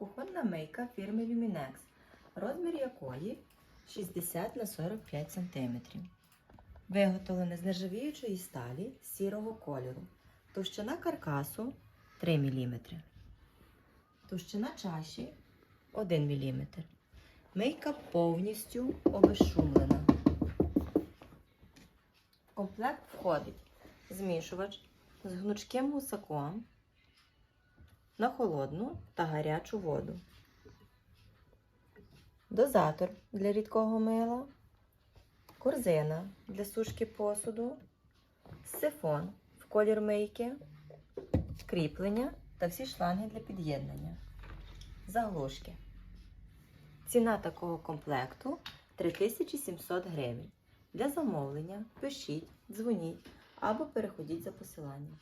Кухонна мийка фірми Luminex, розмір якої 60 на 45 см. Виготовлена з нержавіючої сталі сірого кольору. Товщина каркасу 3 мм. Товщина чаші 1 мм. Мийка повністю обезшумлена. В комплект входить змішувач з гнучким гусаком на холодну та гарячу воду. Дозатор для рідкого мила, корзина для сушки посуду, сифон в колір мийки, кріплення та всі шланги для під'єднання. Заглушки. Ціна такого комплекту 3700 гривень. Для замовлення пишіть, дзвоніть або переходіть за посиланням.